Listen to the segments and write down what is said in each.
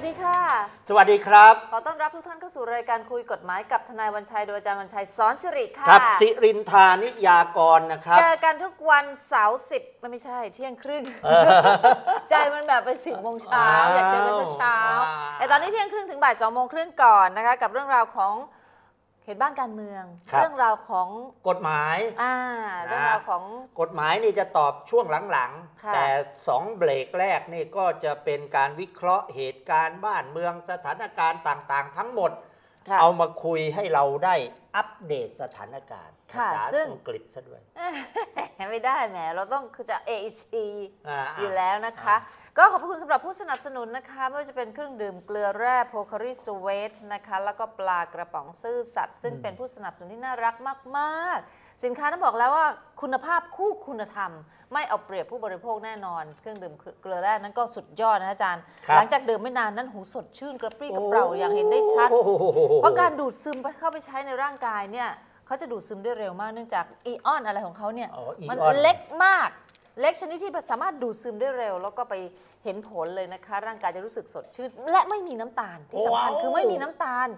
วัสดีค่ะ สวัสดีครับ ขอต้อนรับทุกท่านเข้าสู่รายการคุยกฎหมายกับทนายวันชัย โดยอาจารย์วันชัยสอนสิริค่ะครับสิรินทานิยากรนะครับ เจอกันทุกวันเสาร์สิบไม่ใช่ เที่ยงครึ่ง ใจมันแบบไปสิบโมงเช้าว้าวอยากเจอกันเช้าว้าวๆแต่ตอนนี้เที่ยงครึ่งถึงบ่ายสองโมงครึ่งก่อนนะคะ กับเรื่องราวของ เขตบ้านการเมือง ครับ เรื่องราวของกฎหมาย อ่าเรื่องราวของ กฎหมายนี่จะตอบช่วงหลังค่ะๆแต่สองเบรกแรกนี่ก็จะเป็นการวิเคราะห์เหตุการณ์บ้านเมืองสถานการณ์ต่างๆ ทั้งหมด ค่ะ เอามาคุยให้เราได้ อัปเดตสถานการณ์ค่ะภาษาซึ่ง อังกฤษซะด้วย ไม่ได้แหมเราต้องคือจะ AEC าอยู่แล้วนะคะ ก็ขอบพระคุณสำหรับผู้สนับสนุนนะคะ ไม่ว่าจะเป็นเครื่องดื่มเกลือแร่โพคาริสเวทนะคะ แล้วก็ปลากระป๋องซื่อสัตว์ซึ่งเป็นผู้สนับสนุนที่น่ารักมาก ๆ สินค้านั้นบอกแล้วว่าคุณภาพคู่คุณธรรม ไม่เอาเปรียบผู้บริโภคแน่นอน เครื่องดื่มเกลือแร่นั้นก็สุดยอดนะอาจารย์ ครับหลังจากดื่มไม่นานนั้นหูสดชื่นกระปรี้กระเปร่าอย่างเห็นได้ชัด โอ้โห เพราะการดูดซึมไปเข้าไปใช้ในร่างกายเนี่ยเขาจะดูดซึมได้เร็วมากเนื่องจากอีออนอะไรของเขาเนี่ยอ๋ออีมันออนเล็กมาก เล็กชนิดที่สามารถดูดซึมได้เร็ว แล้วก็ไปเห็นผลเลยนะคะ ร่างกายจะรู้สึกสดชื่น และไม่มีน้ำตาลที่สำคัญว้าว คือไม่มีน้ำตาล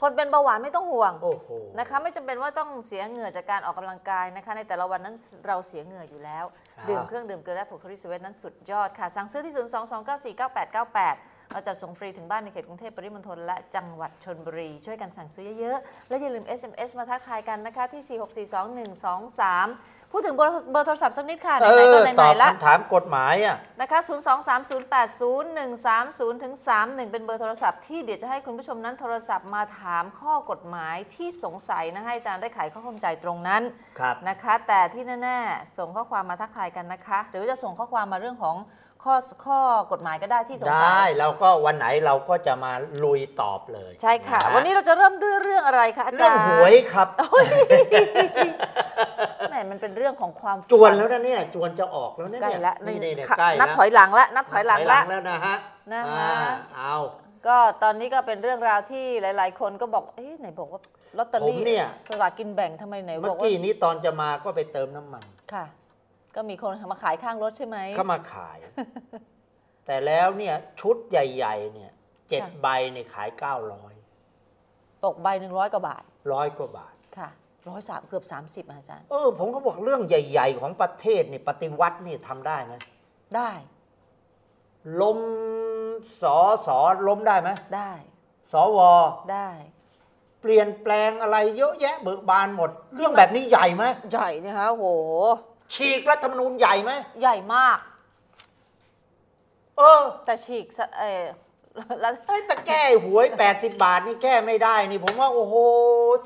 คนเป็นเบาหวานไม่ต้องห่วงโอ้โห นะคะ ไม่จำเป็นว่าต้องเสียเหงื่อจากการออกกำลังกายนะคะ ในแต่ละวันนั้นเราเสียเหงื่ออยู่แล้ว ครับ ดื่มเครื่องดื่มเกลือแร่ผงคริสเวทนั้นสุดยอดค่ะ สั่งซื้อที่ 022949898 เราจะส่งฟรีถึงบ้านในเขตกรุงเทพปริมณฑลและจังหวัดชนบุรี ช่วยกันสั่งซื้อเยอะๆ และอย่าลืม SMS มาทักทายกันนะคะที่ 4642123 พูดถึงเบอร์เบอร์โทรศัพท์สักนิดค่ะเอไหนๆก็อไหตนอบๆละ คำถามกฎหมายอะ นะคะ 023080130ถึง31 เป็นเบอร์โทรศัพท์ที่เดี๋ยวจะให้คุณผู้ชมนั้นโทรศัพท์มาถามข้อกฎหมายที่สงสัยนะให้อาจารย์ได้ไขข้อข้องใจตรงนั้นครับ นะคะ แต่ที่แน่ ๆ ส่งข้อความมาทักทายกันนะคะ หรือว่าจะส่งข้อความมาเรื่องของ ข้อข้อกฎหมายก็ได้ที่สงสัได้ยเราก็วันไหนเราก็จะมาลุยตอบเลยใช่ค่ะะวันนี้เราจะเริ่มด้วยเรื่องอะไรคะอาเรื่จาองรย์หวยครับแหมมันเป็นเรื่องของความจวนแล้วนะเนี่ยจวนจะออกแล้วเนี่ยใกล้ละนี่นี่เนี่ยค่ะใกล้นับแล้วถอยหลังละนับถอยหลังละ แล้วนะฮะนะคะ อ่าเอาก็ตอนนี้ก็เป็นเรื่องราวที่หลาย ๆ คนก็บอกเอ๊ะไหนบอกว่าลอตเตอผมรี่เนี่ยสลากกินแบ่งทำไมไหนบเมื่ออกว่ากี้นี้ตอนจะมาก็ไปเติมน้ำมัน ค่ะ ก็มีคนมาขายข้างรถใช่ไหมเข้ามาขาย แต่แล้วเนี่ยชุดใหญ่ ๆ เนี่ยเจ็ดค่ะใบเนี่ยขายเก้าร้อยตกใบหนึ่งร้อยกว่าบาทร้อยกว่าบาทค่ะร้อยสามเกือบ30อาจารย์ เออ ผมก็บอกเรื่องใหญ่ ๆ ของประเทศนี่ปฏิวัตินี่ทำได้ไหมได้ล้มสอสอล้มได้ไหมได้สวได้ เปลี่ยนแปลงอะไรเยอะแยะเบิกบานหมด เรื่องแบบนี้ใหญ่ไหมใหญ่นะคะโห ฉีกรัฐธรรมนูญใหญ่ไหมใหญ่มาก เออแต่ฉีกสะเออแล้วเอ้ยแต่แก้หวย 80 บาทนี่แก้ไม่ได้ นี่ผมว่า โอ้โห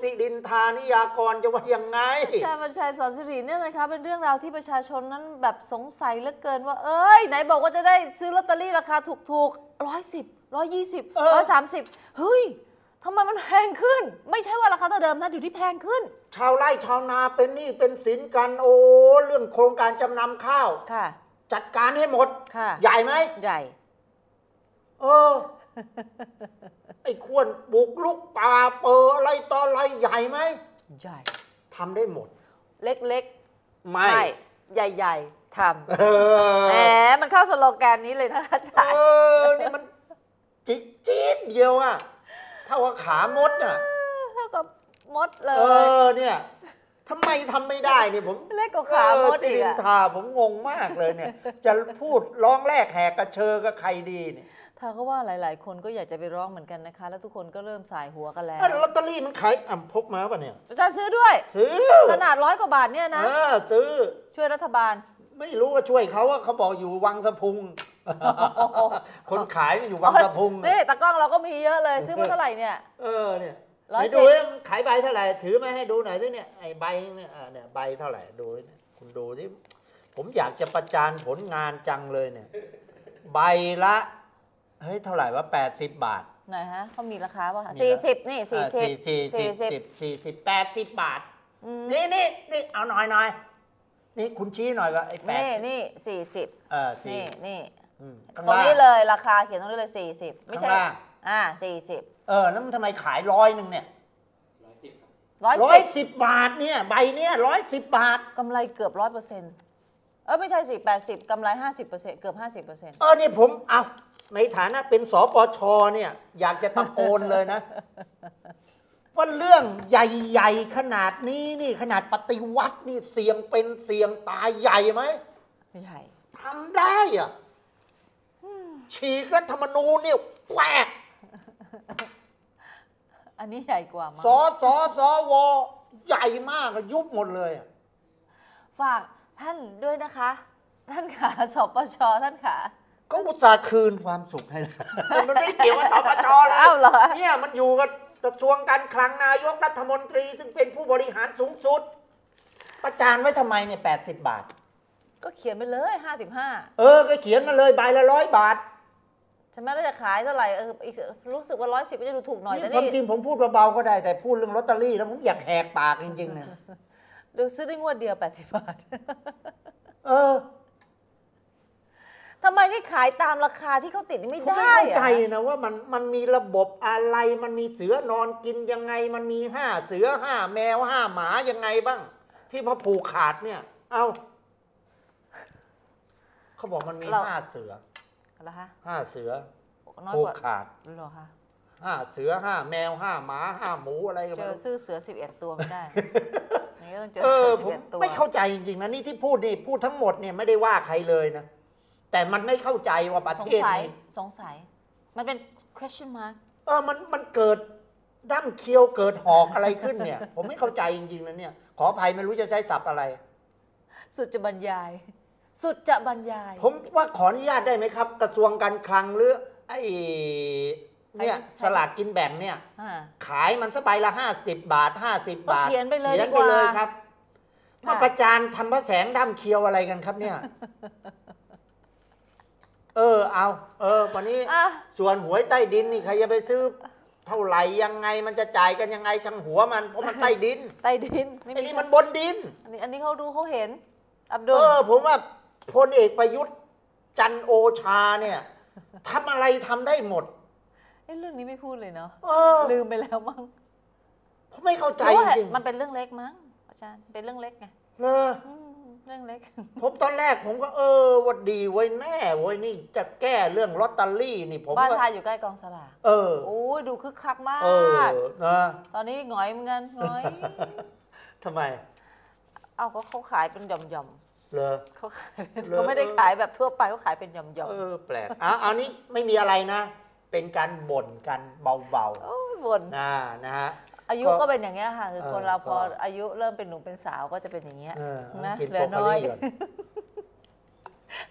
สิรินทานิยากรจะว่ายังไงอาจารย์บัญชัยสอนสิริเนี่ยนะคะ เป็นเรื่องราวที่ประชาชนนั้นแบบสงสัยเหลือเกินว่า เอ้ย ไหนบอกว่าจะได้ซื้อลอตเตอรี่ราคาถูกๆร้อยสิบร้อยยี่สิบเออ ร้อยสามสิบเฮ้ย ทำไมมันแพงขึ้น ไม่ใช่ว่าราคาเท่าเดิมนะอยู่ที่แพงขึ้น ชาวไร่ชาวนาเป็นหนี้เป็นสินกันโอ้เรื่องโครงการจำนำข้าว ค่ะ จัดการให้หมด ค่ะ ใหญ่ไหมใหญ่ เออ ไอ้ควรบุกลุกป่าเปออะไรต่ออะไรใหญ่ไหมใหญ่ ทำได้หมด เล็กๆไม่ใหญ่ ๆทำเออแหมมันเข้าสโลแกนนี้เลยนะอาจารเอย์อนี่มันจิจี๊ดเดียวอะ เท่ากับขามดน่ะเท่ากับมดเลเอย อเนี่ยทำไมทำไม่ได้เนี่ยผมเล็กกว่าขามดเสิอีกรินอะทาผมงงมากเลยเนี่ย จะพูดร้องแรกแหกกระเชอกับใครดีเนี่ยถ้าก็ว่าหลาย ๆ คนก็อยากจะไปร้องเหมือนกันนะคะ แล้วทุกคนก็เริ่มสายหัวกันแล้วเอ้ยลอตเตอรี่มันขายอะพกมาป่ะเนี่ยอาจารย์ซื้อด้วย ซื้อขนาดร้อยกว่าบาทเนี่ยนะ เออซื้อช่วยรัฐบาล ไม่รู้ว่าช่วยเขาว่าเขาบอกอยู่วังสะพุง คนขายอยู่วังสะพุงนี่ตากล้องเราก็มีเยอะเลย ซื้อมาเท่าไหร่เนี่ย เออเนี่ยร้อยไหนสิบดูดิขายใบเท่าไหร่ ถือมาให้ดูหน่อยสิเนี่ยไอ้ใบเนี่ยอ่าเนี่ยใบเท่าไหร่ดูดิคุณดูที่ผมอยากจะประจานผลงานจังเลยเนี่ย ใบละเฮ้ยเท่าไหร่ว่าแปดสิบบาทไหนฮะเขามีราคาป่ะมีสี่แล้วสิบนี่สี่อ่าสิบสี่สี่สี่สิสิบบสี่สิบแปดสิบบาทอืมนี่นี่นี่เอาหน่อยหน่อย นี่คุณชี้หน่อยว่าไอ้แปดนี่นี่สี่สิบเออสี่นี่นี่อืมตรงนี้เลยราคาเขียนตรงนี้เลยสี่สิบไม่ใช่ข้างล่าง อ่าสี่สิบเออแล้วมันทำไมขายร้อยหนึ่งเนี่ยร้อยร้อยสิบสิบบาทเนี่ยใบเนี่ยร้อยสิบบาท กำไรเกือบร้อยเปอร์เซ็นต์เออไม่ใช่สิแปดสิบกำไรห้าสิบเปอร์เซ็นต์เกือบห้าสิบเปอร์เซ็นต์เออนี่ผมเอาในฐานะเป็นสปชเนี่ย อยากจะตะโกนเลยนะ ว่าเรื่องใหญ่ๆขนาดนี้นี่ขนาดปฏิวัตินี่เสี่ยงเป็นเสี่ยงตายใหญ่ไหมใหญ่ทำได้อะฉีกรัฐธรรมนูญเนี่ยแควกอันนี้ใหญ่กว่ามั้งสอสอสอวอใหญ่มากอะยุบหมดเลยอะฝากท่านด้วยนะคะ ท่านขาสปชท่านขาก็อุตส่าห์คืนความสุขให้แล้วมันไม่เกี่ยวกับสปชเลยอ้าวเหรอเนี่ยมันอยู่กับ กระทรวงการคลังนายกรัฐมนตรี ซึ่งเป็นผู้บริหารสูงสุด ประจานไว้ทำไมเนี่ยแปดสิบบาท ก็เขียนไปเลยห้าสิบห้าเออก็เขียนมาเลยใบละร้อยบาทใช่ไหมแล้วจะขายเท่าไหร่เอออีกรู้สึกว่าร้อยสิบก็จะดูถูกหน่อยแต่นี่ความนี่จริงผมพูดเบาๆก็ได้แต่พูดเรื่องลอตเตอรี่แล้วผมอยากแหกปากจริงๆเนี่ย ดูซื้อได้งวดเดียวแปดสิบบาท เออ ทำไมนี่ขายตามราคาที่เขาติดนี่ไม่ผมไม่ได้เข้าอะใจนะว่ามันมันมีระบบอะไร มันมีเสือนอนกินยังไง มันมีห้าเสือห้าแมวห้าหมายังไงบ้าง ที่พอผูกขาดเนี่ย เอาเขาบอกมันมีห้าเสือเหรอคะห้าเสือน้อยผูกกว่าขาดเหรอคะห้าเสือห้าแมวห้าหมาห้าหมูอะไรกันเจอซื้อเสือสิบเอ็ดตัวไม่ได้อย่างนี้ต้องเจอเอเสืออสิผบมเอ็ดตัว ไม่เข้าใจจริงๆนะนี่ที่พูดนี่พูดทั้งหมดเนี่ยไม่ได้ว่าใครเลยนะ แต่มันไม่เข้าใจว่าประสงเทศสัยนี้สงสัย มันเป็น question mark เออมันมันเกิดดั้มเคี้ยวเกิดหอกอะไรขึ้นเนี่ย ผมไม่เข้าใจจริงๆนะเนี่ย ขออภัยไม่รู้จะใช้ศัพท์อะไร สุดจะบรรยาย สุดจะบรรยาย ผมว่าขออนุญาตได้ไหมครับ กระทรวงการคลังหรือไอ้เนี่ยใครสลากกินแบ่งเนี่ย อ่า ขายมันสักใบละห้าสิบบาทห้าสิบบาทก็เขียนไปเลยเขียนดีไปกว่าเลยครับค่ะมาประจานทำพระแสงดั้มเคี้ยวอะไรกันครับเนี่ย เออเอาเออวันนี้อะ ส่วนหวยใต้ดินนี่ใครจะไปซื้อ เท่าไหร่ยังไงมันจะจ่ายกันยังไงช่างหัวมันเพราะมันใต้ดินใต้ดินไม่ไอ้มีนี่มันบนดิน อันนี้อันนี้เขาดูเขาเห็น อับดุเอลอผมว่าพลเอกประยุทธ์จันทร์โอชาเนี่ยทำอะไรทำได้หมด เอ้เรื่องนี้ไม่พูดเลยเนาะเออลืมไปแล้วมั้งผมไม่เข้าใจเพราะว่าจริงมันเป็นเรื่องเล็กมั้งอาจารย์เป็นเรื่องเล็กไงๆเออ อืม เรื่องเล็ก ผมตอนแรกผมก็เออว่าดีไว้ยแน่เว้ยนี่จะแก้เรื่องลอตเตอรี่นี่ผมบ้านว่าทายอยู่ใกล้กองสลากเออ โอ้ยดูคึกคักมาเออกนะตอนนี้หงอยเหมือนกันหงอย ทำไมเอาก็เขาขายเป็นหย่อมหย่อมเลอ ๆเขาขายเป็นเหรอ เขาไม่ได้ขายแบบทั่วไปเขาขายเป็นหย่อมหย่อมเออแปลกอะเอานี้ไม่มีอะไรนะ เป็นการบ่นกันเบาโอ้ยบ่นๆนะนะฮะ อายุก็ก็เป็นอย่างเงี้ยค่ะ คือเออคนเราพอก็อายุเริ่มเป็นหนุ่มเป็นสาวก็จะเป็นอย่างเงี้ยเออนะกินเหลืโปอรน้อยคาลีก่อน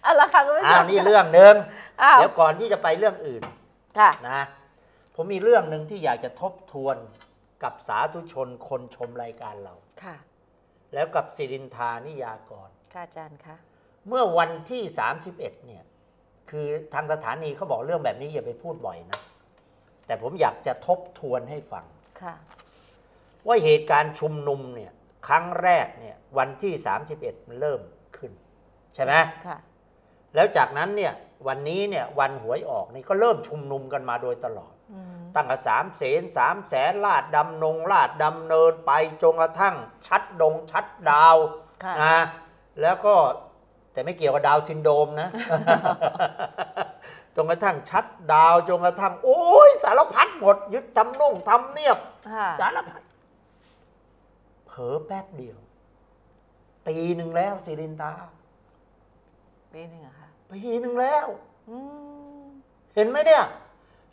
เอะละค่ะก็ไม่อ้าชวมนี่เรื่องหนึ่งอ้าวเดี๋ยวก่อนที่จะไปเรื่องอื่นค่ะนะผมมีเรื่องหนึ่งที่อยากจะทบทวนกับสาธุชนคนชมรายการเราค่ะ แล้วกับสิรินทานิยากรค่ะอาจารย์คะเมื่อวันที่ 31 เนี่ย คือทางสถานีเขาบอกเรื่องแบบนี้อย่าไปพูดบ่อยนะ แต่ผมอยากจะทบทวนให้ฟัง ค่ะ ว่าเหตุการณ์ชุมนุมเนี่ยครั้งแรกเนี่ยวันที่ 31 มันเริ่มขึ้น ใช่ไหมค่ะ แล้วจากนั้นเนี่ยวันนี้เนี่ยวันหวยออกนี่ก็เริ่มชุมนุมกันมาโดยตลอดอืมตั้งแต่สามเสนสามแสนลาดดำนงลาดดำเนินไปจนกระทั่งชัดดงชัดดาวค่ะนะแล้วก็แต่ไม่เกี่ยวกับดาวซินโดรมนะจนกระทั่งชัดดาวจนกระทั่ง โอ้ยสารพัดหมด ยึดทำนุ่งทำเนียบค่ะสารพัด เผลอแป๊บเดียว ปีหนึ่งแล้วสิรินตาปีหนึ่งอะค่ะปีหนึ่งแล้ว อืมเห็นไหมเนี่ย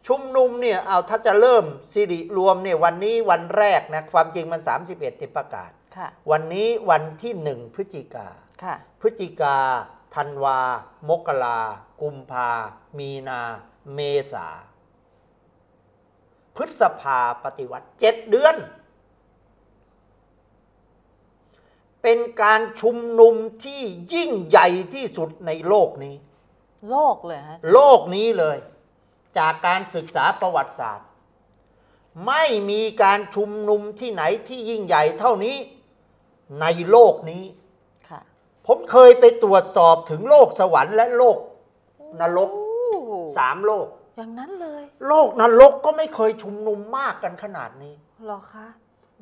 ชุมนุมเนี่ยเอาถ้าจะเริ่มสิริรวมเนี่ยวันนี้วันแรกนะความจริงมัน 31ติประกาศ ค่ะ วันนี้วันที่หนึ่งพฤศจิกา ค่ะ พฤศจิกาธันวา มกรากุมภา มีนา เมษา พฤษภาปฏิวัติเจ็ดเดือน เป็นการชุมนุมที่ยิ่งใหญ่ที่สุดในโลกนี้ โลกเลยฮะโลกนี้เลย จากการศึกษาประวัติศาสตร์ ไม่มีการชุมนุมที่ไหนที่ยิ่งใหญ่เท่านี้ในโลกนี้ค่ะผมเคยไปตรวจสอบถึงโลกสวรรค์และโลกนรกโอ้โหสามโลก อย่างนั้นเลย โลกนรกก็ไม่เคยชุมนุมมากกันขนาดนี้เหรอคะ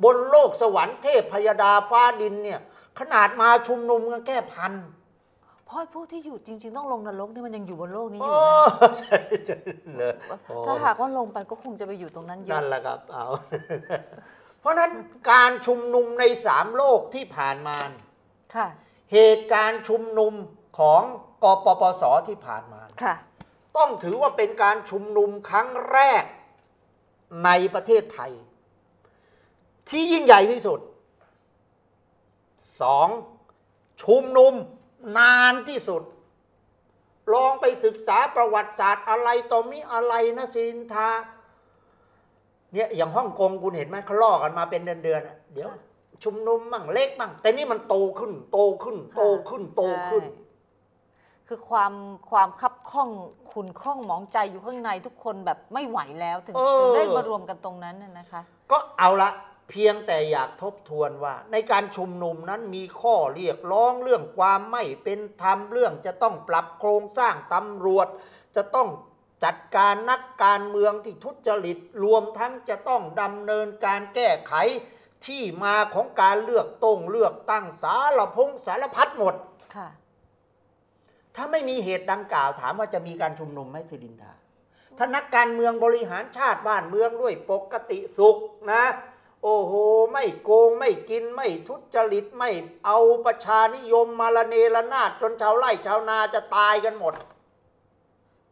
บนโลกสวรรค์เทพพยดาฟ้าดินเนี่ยขนาดมาชุมนุมกันแค่พันเพราะไอ้พวกที่อยู่จริง ๆ ต้องลงนรกนี่มันยังอยู่บนโลกนี้อโอ้ยู่นะใช่ใช่เลยโอ้ถ้าหากว่าลงไปก็คงจะไปอยู่ตรงนั้นเยนั่อะนแหละครับเอาเพราะฉะนั้นการชุมนุมในสามโลกที่ผ่านมาค่ะเหตุการณ์ชุมนุมของกปปสที่ผ่านมาค่ะ ต้องถือว่าเป็นการชุมนุมครั้งแรกในประเทศไทย ที่ยิ่งใหญ่ที่สุดสองชุมนุมนานที่สุด ลองไปศึกษาประวัติศาสตร์อะไรต่อมีอะไรนะสินทาเนี่ยอย่างฮ่องกงคุณเห็นไหมเขาล่อกันมาเป็นเดือนๆอะเดี๋ยว ชุมนุมมั่งเล็กมั่งแต่นี่มันโตขึ้น โตขึ้น โตขึ้นโตขึ้นใช่คือความความคับข้องขุนข้องหมองใจอยู่ข้างในทุกคนแบบไม่ไหวแล้วถึงเออถึงได้มารวมกันตรงนั้นน่ะนะคะ ก็เอาละ เพียงแต่อยากทบทวนว่า ในการชุมนุมนั้นมีข้อเรียกร้องเรื่องความไม่เป็นธรรมเรื่องจะต้องปรับโครงสร้างตำรวจ จะต้องจัดการนักการเมืองที่ทุจริตรวมทั้งจะต้องดำเนินการแก้ไขที่มาของการเลือกตรงเลือกตั้งสารพงสารพัดหมดค่ะถ้าไม่มีเหตุดังกล่าวถามว่าจะมีการชุมนุมไหมสิรินทาถ้านักการเมืองบริหารชาติบ้านเมืองด้วยปกติสุขนะ โอ้โห ไม่โกงไม่กินไม่ทุจริตไม่เอาประชานิยมมาละเนระนาดจนชาวไร่ชาวนาจะตายกันหมด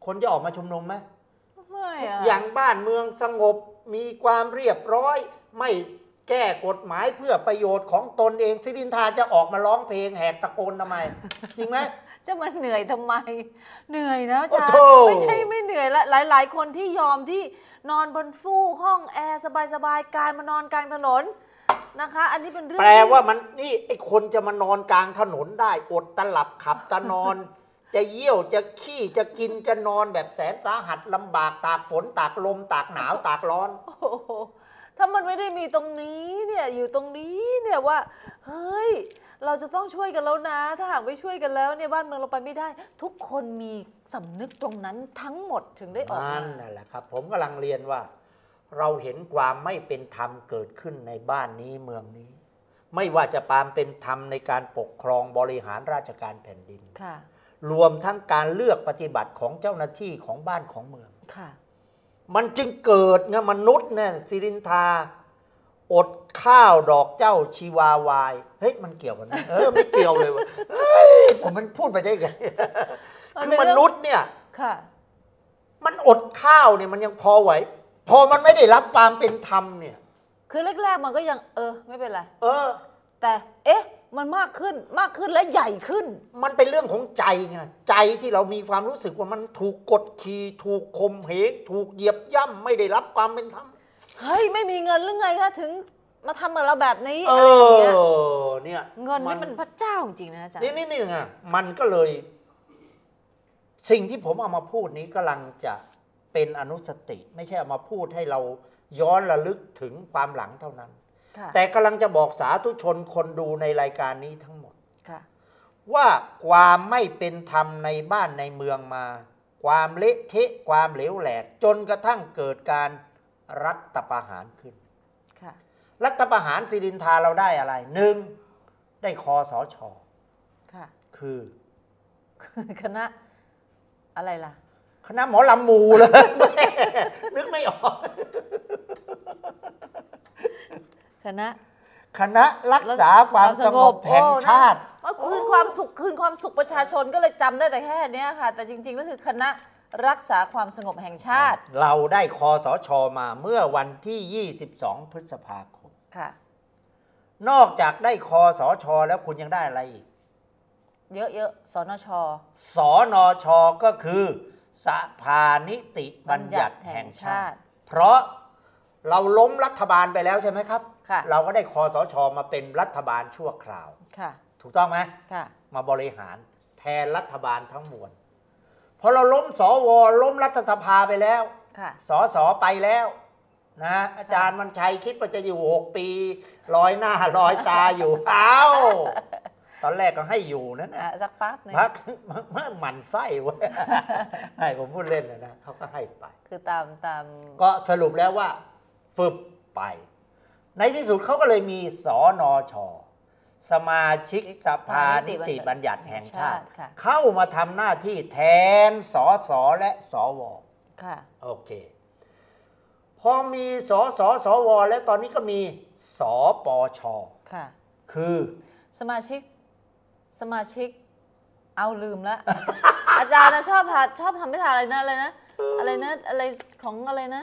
คนจะออกมาชุมนุมไหมไม่อะอย่างบ้านเมืองสงบมีความเรียบร้อย ไม่ แก้กฎหมายเพื่อประโยชน์ของตนเองสิรินทาจะออกมาร้องเพลงแหกตะโกนทำไม จริงไหมจะมาเหนื่อยทำไม เหนื่อยนะอาจารย์โอ้โธ่ไม่ใช่ไม่เหนื่อยละหลาย ๆ คนที่ยอมที่นอนบนฟูกห้องแอร์สบายๆกลายมานอนกลางถนนนะคะ อันนี้เป็นเรื่องแปลว่าที่มันนี่ไอ้คนจะมานอนกลางถนนได้อดตะหลับขับตะนอน จะเยี่ยวจะขี้จะกินจะนอนแบบแสนสาหัสลำบากตากฝนตากลมตากหนาวตากร้อนโอ้โห ถ้ามันไม่ได้มีตรงนี้เนี่ยอยู่ตรงนี้เนี่ยว่าเฮ้ยเราจะต้องช่วยกันแล้วนะ ถ้าหากไม่ช่วยกันแล้วเนี่ยบ้านเมืองเราไปไม่ได้ ทุกคนมีสำนึกตรงนั้นทั้งหมดถึงได้ออกนั่มานนั่นแหละครับ ผมกำลังเรียนว่า เราเห็นความไม่เป็นธรรมเกิดขึ้นในบ้านนี้เมืองนี้ ไม่ว่าจะปามเป็นธรรมในการปกครองบริหารราชการแผ่นดิน ค่ะ รวมทั้งการเลือกปฏิบัติของเจ้าหน้าที่ของบ้านของเมือง ค่ะ มันจึงเกิดไงมนุษย์เนี่ยสิรินทา อดข้าวดอกเจ้าชีวาวาย เฮ้ยมันเกี่ยวกันไหมเออไม่เกี่ยวเลยวะเฮ้ยผมมันพูดไปได้ไงเออคือในมเรื่องนุษย์เนี่ยค่ะ มันอดข้าวเนี่ยมันยังพอไหว พอมันไม่ได้รับความเป็นธรรมเนี่ย คือแรกๆมันก็ยัง เออ ไม่เป็นไร เออ แต่เอ๊ะ มันมากขึ้นมากขึ้นและใหญ่ขึ้น มันเป็นเรื่องของใจไงใจที่เรามีความรู้สึกว่ามันถูกกดขี่ถูกข่มเหงถูกเหยียบย่ำไม่ได้รับความเป็นธรรมเฮ้ยไม่มีเงินหรือไงคะถึงมาทำกับเราแบบนี้เออะไรอย่างเงี้ยอเนี่ยเงินนี่มันพระเจ้าจริงๆนะอาจารย์ นี่นี่นี่ไงมันก็เลย สิ่งที่ผมเอามาพูดนี้กำลังจะเป็นอนุสติ ไม่ใช่เอามาพูดให้เราย้อนระลึกถึงความหลังเท่านั้นค่ะ แต่กำลังจะบอกสาธุชนคนดูในรายการนี้ทั้งหมดค่ะว่า ความไม่เป็นธรรมในบ้านในเมืองมา ความเละเทะความเหลวแหลก จนกระทั่งเกิดการรัฐประหารขึ้นค่ะรัฐประหารสิรินทาเราได้อะไรหนึ่งได้คอสอชอค่ะคือคณะอะไรล่ะ คณะหมอลำหมูเลย นึกไม่ออก คณะ คณะรักษาความสงบแห่งชาติโอ้นะคืนความสุขคืนความสุขประชาชนก็เลยจำได้แต่แค่เนี้ยค่ะ แต่จริงๆก็คือคณะรักษาความสงบแห่งชาติเราได้คอสอชอมาเมื่อวันที่ 22 พฤษภาคม ค่ะ นอกจากได้คอสอชอแล้วคุณยังได้อะไรอีก เยอะๆสนชสอนอชอก็คือสภานิติบัญญัติแห่งชาติ เพราะเราล้มรัฐบาลไปแล้วใช่ไหมครับ ค่ะ เราก็ได้คอสชมาเป็นรัฐบาลชั่วคราว ค่ะ ถูกต้องไหมค่ะ มาบริหารแทนรัฐบาลทั้งมวลพอเราล้มสวล้มรัฐสภาไปแล้วค่ะสอสอไปแล้วนะอาจารย์มันชัยคิดว่าจะอยู่หกปีลอยหน้าลอยตาอยู่ อ้าวตอนแรกก็ให้อยู่นั่นอะนะสักปั๊บหนึงพักหมันไส้เว้ยให้ผมพูดเล่นนะนะเขาก็ให้ไป คือตามตาม ก็สรุปแล้วว่าฝึบไป ในที่สุดเขาก็เลยมีสอนอชอสมาชิกสภานิติบัญญัติแห่งชาติค่ะเข้ามาทำหน้าที่แทนสอสอและสวค่ะโอเค พอมีสอสอสวแล้วตอนนี้ก็มีสอปชค่ะคือสมาชิกสมาชิกเอาลืมละอาจารย์นะชอบทาชอบทำไม่ทานอะไรนะอะไรนะอะไรนะอะไรของอะไรนะ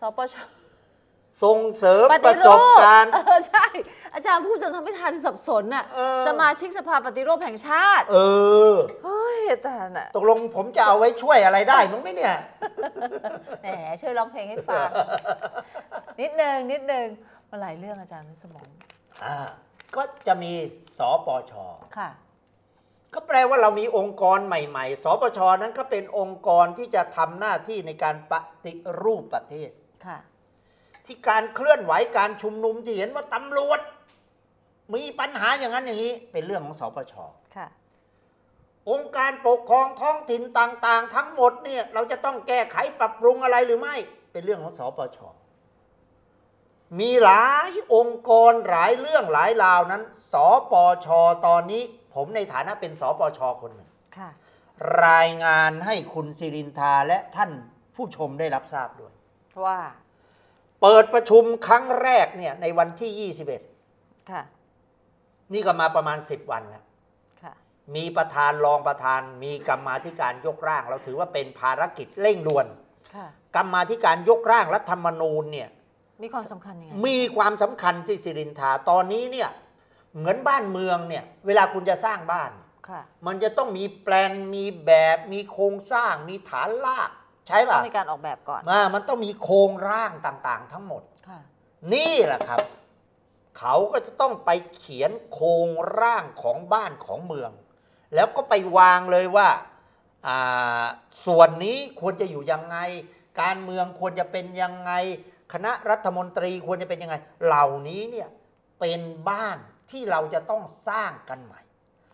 สปช ส่งเสริมปปฏิระรูสปบการณ์ เออใช่ อาจารย์พูดจนทำให้ทานสับสนน่ะเออ สมาชิกสภาปฏิรูปแห่งชาติเออ เฮ้ยอาจารย์อะตกลงผมจะเอาไว้ช่วยอะไรได้มั้งไหมเนี่ย แหมช่วยร้องเพลงให้ฟัง นิดนึงนิดนึงมาหลายเรื่องอาจารย์สมองอ่าก็จะมีสปช ค่ะ ก็แปลว่าเรามีองค์กรใหม่ๆ สปชนั้นก็เป็นองค์กรที่จะทำหน้าที่ในการปฏิรูปประเทศ ค่ะ ที่การเคลื่อนไหวการชุมนุมที่เห็นว่าตำรวจ มีปัญหาอย่างนั้นอย่างนี้ เป็นเรื่องของสปชค่ะ องค์การปกครองท้องถิ่นต่าง ๆ ทั้งหมดเนี่ยเราจะต้องแก้ไขปรับปรุงอะไรหรือไม่ เป็นเรื่องของสปชมีหลายองค์กรหลายเรื่องหลายราวนั้น สปชตอนนี้ ผมในฐานะเป็นสปชคนหนึ่งค่ะรายงานให้คุณสิรินทาและท่านผู้ชมได้รับทราบด้วย ว่า เปิดประชุมครั้งแรกเนี่ยในวันที่ 21 ค่ะ นี่ก็มาประมาณ 10 วันแล้วค่ะมีประธานรองประธาน มีกรรมาธิการยกร่าง เราถือว่าเป็นภารกิจเร่งด่วนค่ะกรรมาธิการยกร่างรัฐธรรมนูญเนี่ย มีความสำคัญยังไง มีความสำคัญที่สิรินทาตอนนี้เนี่ย เหมือนบ้านเมืองเนี่ย เวลาคุณจะสร้างบ้านค่ะมันจะต้องมีแปลน มีแบบ มีโครงสร้าง มีฐานราก ใช่ต้อป่ะงมีการออกแบบก่อนอ่ามันต้องมีโครงร่างต่างๆ ทั้งหมดค่ะนี่แหละครับ เขาก็จะต้องไปเขียนโครงร่างของบ้านของเมือง แล้วก็ไปวางเลยว่าอ่าส่วนนี้ควรจะอยู่ยังไง การเมืองควรจะเป็นยังไง คณะรัฐมนตรีควรจะเป็นยังไง เหล่านี้เนี่ยเป็นบ้านที่เราจะต้องสร้างกันใหม่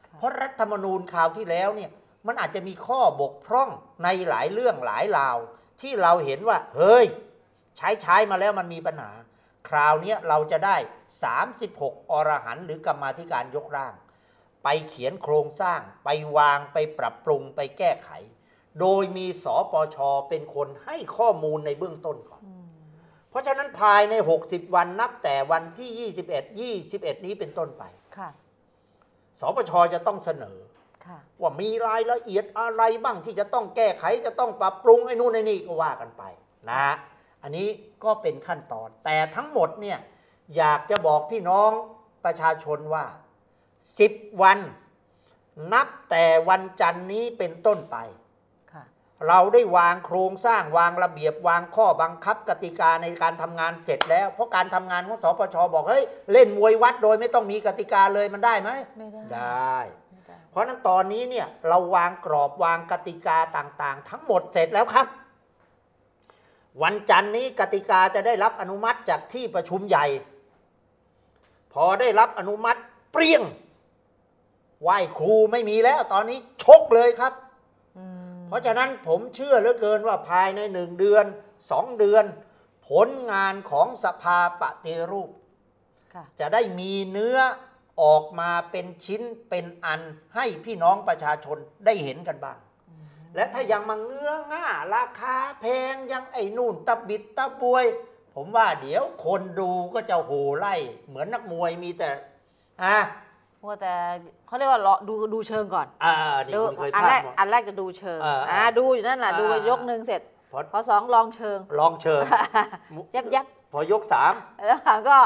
ค่ะเพราะรัฐธรรมนูญคราวที่แล้วเนี่ย มันอาจจะมีข้อบกพร่องในหลายเรื่องหลายราว ที่เราเห็นว่า เฮ้ย ใช้ใช้มาแล้วมันมีปัญหา คราวเนี้ยเราจะได้ 36 อรหันต์หรือกรรมาธิการยกร่าง ไปเขียนโครงสร้าง ไปวางไปปรับปรุงไปแก้ไข โดยมีสปชเป็นคนให้ข้อมูลในเบื้องต้นก่อนอืมเพราะฉะนั้นภายใน 60 วันนับแต่วันที่ 21 21 นี้เป็นต้นไปค่ะสปชจะต้องเสนอค่ะ ว่ามีรายละเอียดอะไรบ้างที่จะต้องแก้ไขจะต้องปรับปรุงไอ้นู่นไอ้นี่ก็ว่ากันไปนะอันนี้ก็เป็นขั้นตอน แต่ทั้งหมดเนี่ยอยากจะบอกพี่น้องประชาชนว่า 10 วัน นับแต่วันจันนี้เป็นต้นไปค่ะเราได้วางโครงสร้างวางระเบียบวางข้อบังคับกติกาในการทำงานเสร็จแล้ว เพราะการทำงานของสปชบอกเฮ้ยเล่นมวยวัดโดยไม่ต้องมีกติกาเลยมันได้ไหมไม่ได้ได้ไม่ได้ เพราะฉะนั้นตอนนี้เนี่ยเราวางกรอบวางกติกาต่างๆ ทั้งหมดเสร็จแล้วครับ วันจันทร์นี้กติกาจะได้รับอนุมัติจากที่ประชุมใหญ่ พอได้รับอนุมัติเปรี้ยงไหว้ครูไม่มีแล้ว ตอนนี้ชกเลยครับอืมเพราะฉะนั้นผมเชื่อเหลือเกินว่าภายในหนึ่งเดือนสองเดือน ผลงานของสภาปฏิรูปค่ะจะได้มีเนื้อ ออกมาเป็นชิ้นเป็นอันให้พี่น้องประชาชนได้เห็นกันบ้าง และถ้ายังมาเงื้อง่าราคาแพงยังไอ้นู่นตะบิดตะบวย ผมว่าเดี๋ยวคนดูก็จะโห่ไล่ เหมือนนักมวยมีแต่อะมัวแต่เขาเรียกว่ารอดูดูเชิงก่อนอ่านี่ดูคุณเคยอันพลาแรดกมาอันแรกจะดูเชิงเอออ่อ่าดูอยู่นั่นแหละอ่าดูไปยกหนึ่งเสร็จ พอ พอสองลองเชิง ลองเชิญ ยับยับพอยกสามแล้วหลังก็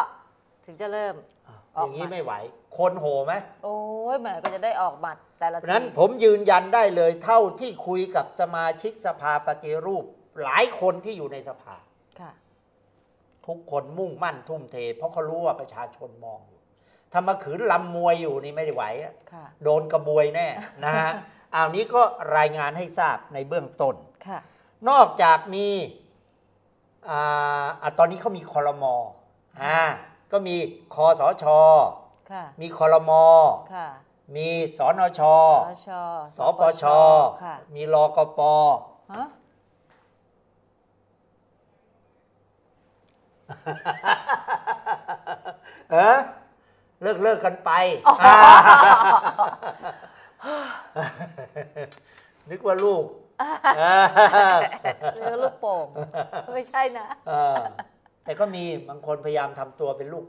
ถึงจะเริ่ม อออกย่างนี้มาไม่ไหว คนโห่ไหมโอ้ยแหมก็จะได้ออกหมัดแต่ละเพทีราะฉะนั้นผมยืนยันได้เลยเท่าที่คุยกับสมาชิกสภาปฏิรูป หลายคนที่อยู่ในสภา ค่ะ ทุกคนมุ่งมั่นทุ่มเท เพราะเขารู้ว่าประชาชนมองอยู่ถ้ามาขืนลำมวยอยู่นี่ไม่ได้ไหวอะค่ะ โดนกระบวยแน่นะฮะเอานี้ก็รายงานให้ทราบในเบื้องต้น ค่ะ นอกจากมีอ่าอะตอนนี้เขามีคอรมออ่าก็มีคอสชค่ะ มีคอรมอค่ะมีสนชสชสปชค่ะมีรกปฮะเออเลิกเลิกกันไปอ๋อนึกว่าลูกเรือลูกโป่ง ไม่ใช่นะเออแต่ก็มีบางคนพยายามทำตัวเป็นลูก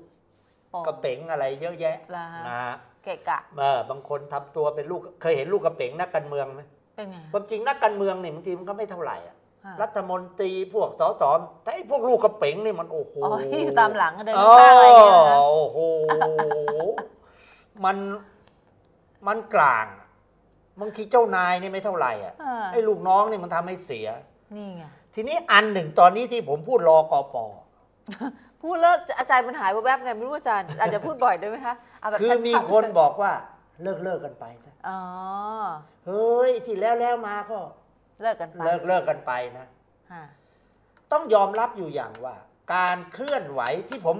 โป่งกระเป๋งอะไรเยอะแยะเหรอฮะนะฮะเกะกะ เออบางคนทำตัวเป็นลูกเคยเห็นลูกกระเป๋งนักการเมืองไหมเป็นไงความจริงนักการเมืองเนี่ยบางทีมันก็ไม่เท่าไหร่อะฮะรัฐมนตรีพวกสสแต่ไอ้พวกลูกกระเป๋งนี่มันโอ้โห อ๋อที่อยู่ตามหลังเดินข้างๆอะไรอย่างเงี้ยเหรอคะโอ้โห มัน มันกลาง บางทีเจ้านายนี่ไม่เท่าไหร่อะ อ่า ไอ้ลูกน้องนี่มันทำให้เสีย นี่ไง ทีนี้อันหนึ่งตอนนี้ที่ผมพูดรอกอปอ พูดแล้วอาจารย์มันหายแวบๆไงไม่รู้อาจารย์ อาจจะพูดบ่อยได้ไหมคะเอาแบบคือชัดๆมีคนบอกว่าเลิกเลิกกันไปนะอ๋อเฮ้ยที่แล้วแล้วมาก็เลิกกันไปเลิกเลิกกันไปนะฮะต้องยอมรับอยู่อย่างว่า การเคลื่อนไหวที่ผม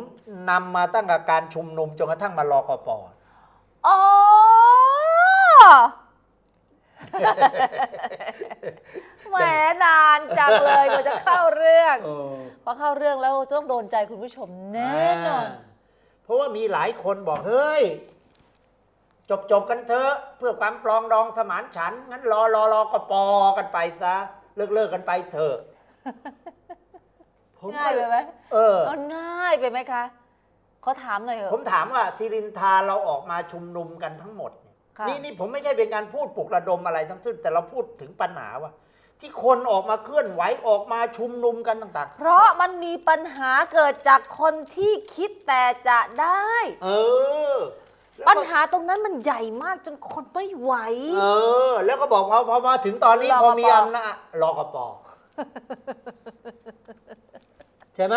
นำมาตั้งแต่การชุมนุมจนกระทั่งมารอกปอ อ๋อ แหมนานจังเลยกว่าจะเข้าเรื่องเออพอเข้าเรื่องแล้วต้องโดนใจคุณผู้ชมแน่นอนเพราะว่ามีหลายคนบอกเฮ้ย จบจบกันเถอะ เพื่อความปลองดองสมานฉันท์งั้นรอรอรอกปอกันไปซะ เลิกเลิกกันไปเถอะผมง่ายไปไหมเออ เอาง่ายไปไหมคะเขาถามหน่อยเถผมอะถามว่าซิรินทาเราออกมาชุมนุมกันทั้งหมดเนี่ยค่ะนี่นี่ผมไม่ใช่เป็นการพูดปลุกระดมอะไรทั้งสิ้นแต่เราพูดถึงปัญหาว่า ที่คนออกมาเคลื่อนไหวออกมาชุมนุมกันต่าง เพราะมันมีปัญหาเกิดจากคนที่คิดแต่จะได้ ๆ เออแล้วก็ปัญหาตรงนั้นมันใหญ่มากจนคนไม่ไหว เออ แล้วก็บอกพอพอมาถึงตอนนี้รกปพอมีอำนาจรอกปอใช่ไหม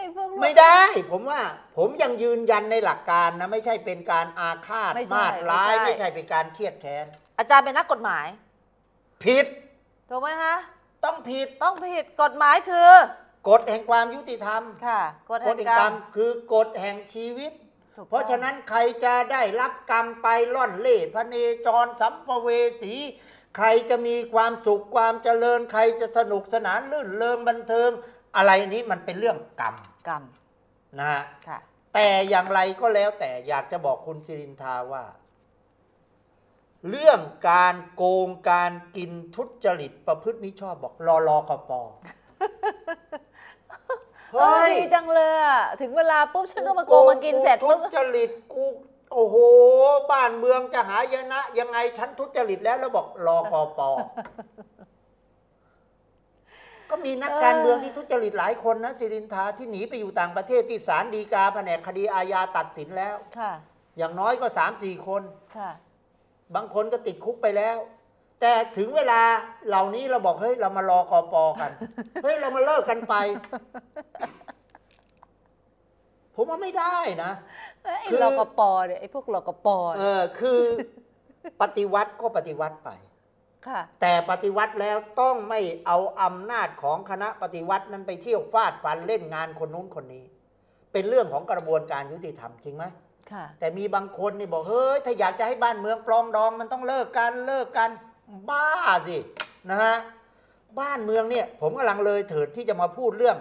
ไอ้พวกลูก ไม่ได้ ผมว่าผมยังยืนยันในหลักการนะ ไม่ใช่เป็นการอาฆาตไม่ใช่มาดร้าย ไม่ใช่ ไม่ใช่เป็นการเครียดแค้นอาจารย์เป็นนักกฎหมาย ผิดถูกไหมคะ ต้องผิดต้องผิดกฎหมายคือกฎแห่งความยุติธรรมค่ะกฎกแห่ฎงแห่งกกรรรรมมคือกฎแห่งชีวิต ถูกเพราะต้องฉะนั้นใครจะได้รับกรรมไปล่อนเล่พเนจรสัมภเวสี ใครจะมีความสุขความเจริญ ใครจะสนุกสนานลื่นเริงบันเทิง อะไรนี้มันเป็นเรื่องกรรมกรรมนะฮะค่ะแต่อย่างไรก็แล้วแต่อยากจะบอกคุณสิรินทาว่า เรื่องการโกงการกินทุจริตประพฤติมิชอบบอกรอรอกปเฮ้ยดีจังเลยอะถึงเวลาปุ๊บฉันก็มาโกงมากินเสร็จทุปุ๊บจริตกูโอ้โห บ้านเมืองจะหายนะ ยังไงฉันทุจริตแล้วแล้วบอกรอกป ก็มีนักการเมืองที่ทุจริตหลายคนนะสิรินทาที่หนีไปอยู่ต่างประเทศที่ศาลฎีกาแผนกคดีอาญาตัดสินแล้วค่ะอย่างน้อยก็สามสี่คนค่ะ บางคนก็ติดคุกไปแล้ว แต่ถึงเวลาเหล่านี้เราบอกเฮ้ยเรามารอกอปอกันเฮ้ยเรามาเลิกกันไป ผมว่าไม่ได้นะเอ้ยไอ้คือรกปเนี่ยไอ้พวกรกปเออคือ ปฏิวัติก็ปฏิวัติไปค่ะ แต่ปฏิวัติแล้วต้องไม่เอาอำนาจของคณะปฏิวัตินั้นไปเที่ยวฟาดฟันเล่นงานคนนู้นคนนี้ เป็นเรื่องของกระบวนการยุติธรรมจริงไหมค่ะแต่มีบางคนนี่บอกเฮ้ยถ้าอยากจะให้บ้านเมืองปลองดองมันต้องเลิกกันเลิกกันบ้าสินะฮะบ้านเมืองเนี่ยผมกำลังเลยเถิดที่จะมาพูดเรื่อง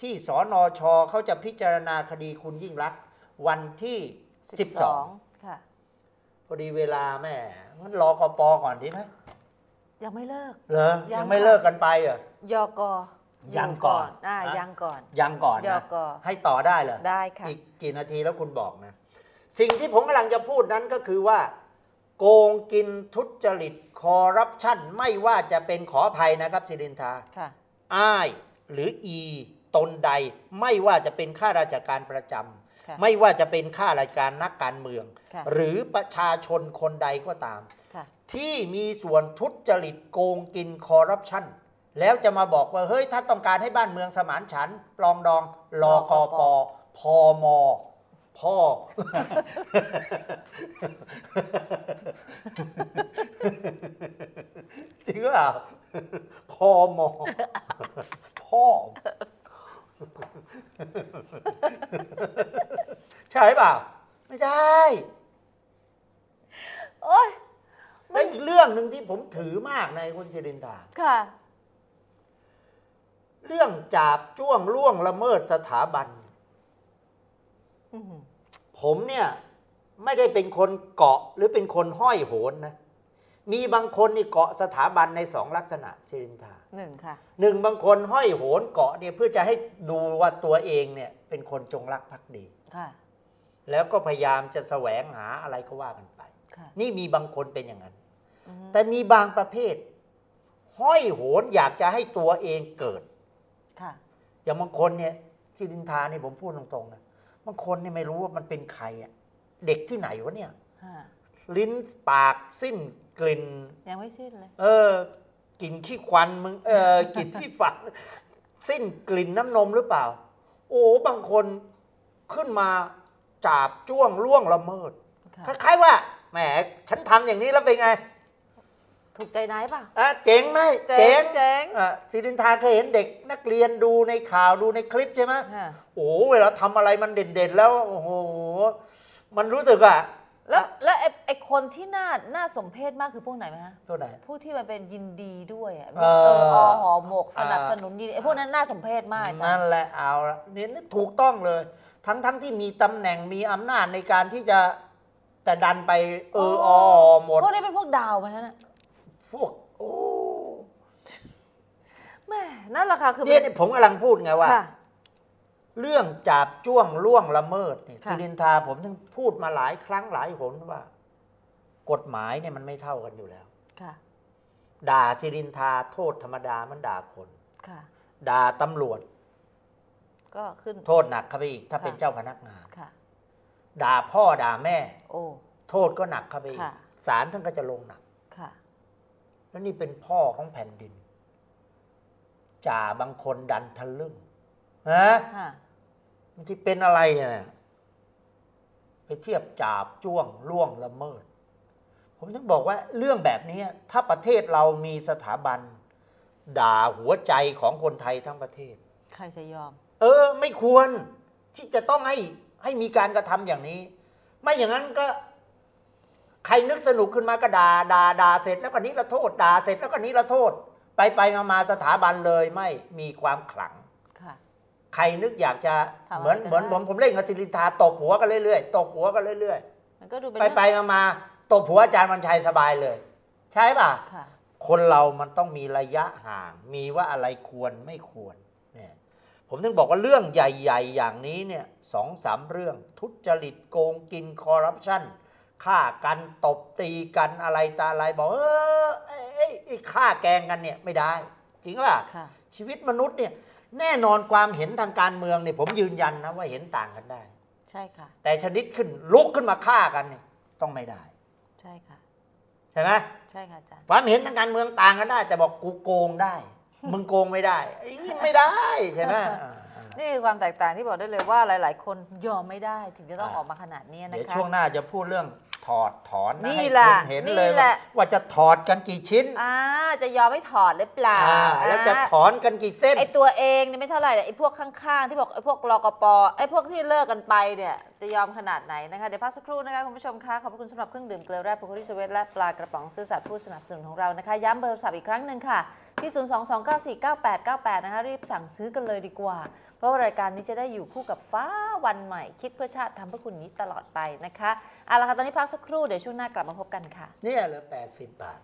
ที่สนชเขาจะพิจารณาคดีคุณยิ่งรักษณ์วันที่ 12 ค่ะพอดีเวลาแม่มันรอกปก่อนดีไหม ยังไม่เลิก เหรอยัยังงไม่ค่ะเลิกกันไปเหรอ ยกยังก่อนอ่าฮะ ยังก่อน ยังก่อนยนะกให้ต่อได้เหรอได้ค่ะ อีกกี่นาทีแล้วคุณบอกนะ สิ่งที่ผมกำลังจะพูดนั้นก็คือว่า โกงกินทุจริตคอร์รัปชันไม่ว่าจะเป็นขออภัยนะครับสิรินทา ค่ะ อ้ายหรืออี ตนใดไม่ว่าจะเป็นข้าราชการประจค่ะำ ไม่ว่าจะเป็นข้าราชการนักการเมืองค่ะหรือประชาชนคนใดก็ตามค่ะที่มีส่วนทุจริตโกงกินคอร์รัปชันแล้วจะมาบอกว่า เฮ้ย ถ้าต้องการให้บ้านเมืองสมานฉันท์ปลองดองรอกอปพอมพ่อ จริงหรือเปล่าพอมพ่อ ใช่เปล่า ไม่ได้ โอ้ยและอีกเรื่องหนึ่งที่ผมถือมากในคุณจิรินทาค่ะ เรื่องจาบจ้วงล่วงละเมิดสถาบันอื้อหือผผมเนี่ย ไม่ได้เป็นคนเกาะหรือเป็นคนห้อยโหนนะ มีบางคนนี่เกาะสถาบันในสองลักษณะสิรินทาหนึ่งค่ะหนึ่งบางคนห้อยโหนเกาะเนี่ยเพื่อจะให้ดูว่าตัวเองเนี่ยเป็นคนจงรักภักดีค่ะ แล้วก็พยายามจะแสวงหาอะไรก็ว่ากันไปค่ะนี่มีบางคนเป็นอย่างนั้นอือฮึแต่มีบางประเภท ห้อยโหนอยากจะให้ตัวเองเกิดค่ะอย่างบางคนเนี่ยที่ดินทาเนี่ยผมพูดตรงๆนะบางคนเนี่ยไม่รู้ว่ามันเป็นใครอะเด็กที่ไหนวะเนี่ยค่ะลิ้นปากสิ้น กลิ่น ยังไม่สิ้นเลย เออกลิ่นขี้ควันมึงเออกลิ่นที่ฝันสิ้นกลิ่นน้ำนมหรือเปล่า โอ้บางคนขึ้นมาจาบจ้วงล่วงละเมิดค่ะคล้ายๆว่าแหมฉันทำอย่างนี้แล้วเป็นไง ถูกใจนายป่ะอะเจ๋งไหมเจ๋งเจ๋งอะสิรินทาเคยเห็นเด็กนักเรียนดูในข่าวดูในคลิปใช่ไหมค่ะโอ้โหเวลาทำอะไรมันเด่นๆ แล้วโอ้โหมันรู้สึกอะ แล้วแล้วไอ้ไอ้คนที่น่าน่าสมเพชมากคือพวกไหนไหมฮะตัวไหน ผู้ที่มันเป็นยินดีด้วยอะเออ เอออหอหมกสนับสนุนยินดีไอ้พวกนั้นน่าสมเพชมากอาจารนั่ย์นแหละเอาละเนี่ยนี่ถูกต้องเลย ทั้งทั้งที่มีตำแหน่งมีอำนาจในการที่จะแต่ดันไปเออออหมด พวกนี้เป็นพวกดาวไหมฮะเนี่ยพวกโอ้แม่นั่นแหละค่ะคือเนี่ยนี่ผมกำลังพูดไงว่า ค่ะ เรื่องจับจ้วงล่วงละเมิดเนี่ยค่ะสิรินทาผมถึงพูดมาหลายครั้งหลายหนว่า กฎหมายเนี่ยมันไม่เท่ากันอยู่แล้ว ค่ะ ด่าสิรินทาโทษธรรมดามันด่าคน ค่ะ ด่าตำรวจ ก็ขึ้น โทษหนักเข้าไปอีก ถ้าค่ะ เป็นเจ้าพนักงาน ค่ะ ด่าพ่อด่าแม่ โอ้ โทษก็หนักเข้าไปอีกค่ะ ศาลท่านก็จะลงหนัก ค่ะ แล้วนี่เป็นพ่อของแผ่นดินจ่าบางคนดันทะลึ่งฮะ ค่ะ ที่เป็นอะไรเนี่ยไปเทียบจาบจ้วงล่วงละเมิด ผมถึงบอกว่าเรื่องแบบนี้ถ้าประเทศเรามีสถาบัน ด่าหัวใจของคนไทยทั้งประเทศ ใครจะยอม เออ ไม่ควรที่จะต้องให้ให้มีการกระทำอย่างนี้ ไม่อย่างนั้นก็ ใครนึกสนุกขึ้นมาก็ด่าด่าด่าเสร็จแล้วก็นี้ละโทษด่าเสร็จแล้วก็นี้ละโทษ ไปไปมามาสถาบันเลยไม่มีความขลังค่ะ ใครนึกอยากจะทำอะไรเหมือนก็เหมือนได้ผมผมเล่นกับศิรินทาตบหัวกันเรื่อยๆตบหัวกันเรื่อยมันก็ดูเป็นๆไปไปมามาตบหัวอาจารย์วันชัยสบายเลย ใช่ป่ะค่ะคนเรามันต้องมีระยะห่าง มีว่าอะไรควรไม่ควรเนี่ยผมถึงบอกว่าเรื่องใหญ่ ๆ อย่างนี้เนี่ยสองสามเรื่องทุจริตโกงกินคอร์รัปชันฆ่ากันตบตีกันอะไรตาอะไรบอกเออไอ้ไอ้ไอ้ฆ่าแกล้งกันเนี่ยไม่ได้ จริงป่ะค่ะชีวิตมนุษย์เนี่ย แน่นอนความเห็นทางการเมืองเนี่ยผมยืนยันนะว่าเห็นต่างกันได้ ใช่ค่ะ แต่ชนิดขึ้นลุกขึ้นมาฆ่ากันเนี่ยต้องไม่ได้ ใช่ค่ะ ใช่ไหมใช่ค่ะอาจารย์ ความเห็นทางการเมืองต่างกันได้ แต่บอกกูโกงได้ มึงโกงไม่ได้ไอ้นี่ไม่ได้ใช่ไหมอ่าอ่า นี่คือความแตกต่างที่บอกได้เลยว่าหลาย ๆ คนยอมไม่ได้ถึงจะต้องอ่าออกมาขนาดนี้นะเดี๋ยวคะช่วงหน้าจะพูดเรื่องถอดถอนนะนี่ให้แหละคุณเห็นเลยนี่แหว่าละ ว่าจะถอดกันกี่ชิ้นอ่าจะยอมไม่ถอดหรือเปล่าอ่าแล้วจะถอนกันกี่เส้น ไอตัวเองเนี่ยไม่เท่าไหร่แต่ไอพวกข้าง ๆ ที่บอกไอพวกรกปไอพวกที่เลิกกันไปเนี่ยจะยอมขนาดไหนนะคะ เดี๋ยวพักสักครู่นะคะคุณผู้ชมคะขอบพระคุณสำหรับเครื่องดื่มเกลือแร่โพคาริสเวทและปลากระป๋องซื่อสัตย์ผู้สนับสนุนของเรานะคะ ย้ำเบอร์โทรศัพท์อีกครั้งหนึ่งค่ะที่ 022949898 นะคะรีบสั่งซื้อกันเลยดีกว่า เพราะรายการนี้จะได้อยู่คู่กับฟ้าวันใหม่ คิดเพื่อชาติทำเพื่อคุณนี้ตลอดไปนะคะเอาละค่ะตอนนี้พักสักครู่เดี๋ยวช่วงหน้ากลับมาพบกันค่ะ เนี่ยเหลือ80 บาท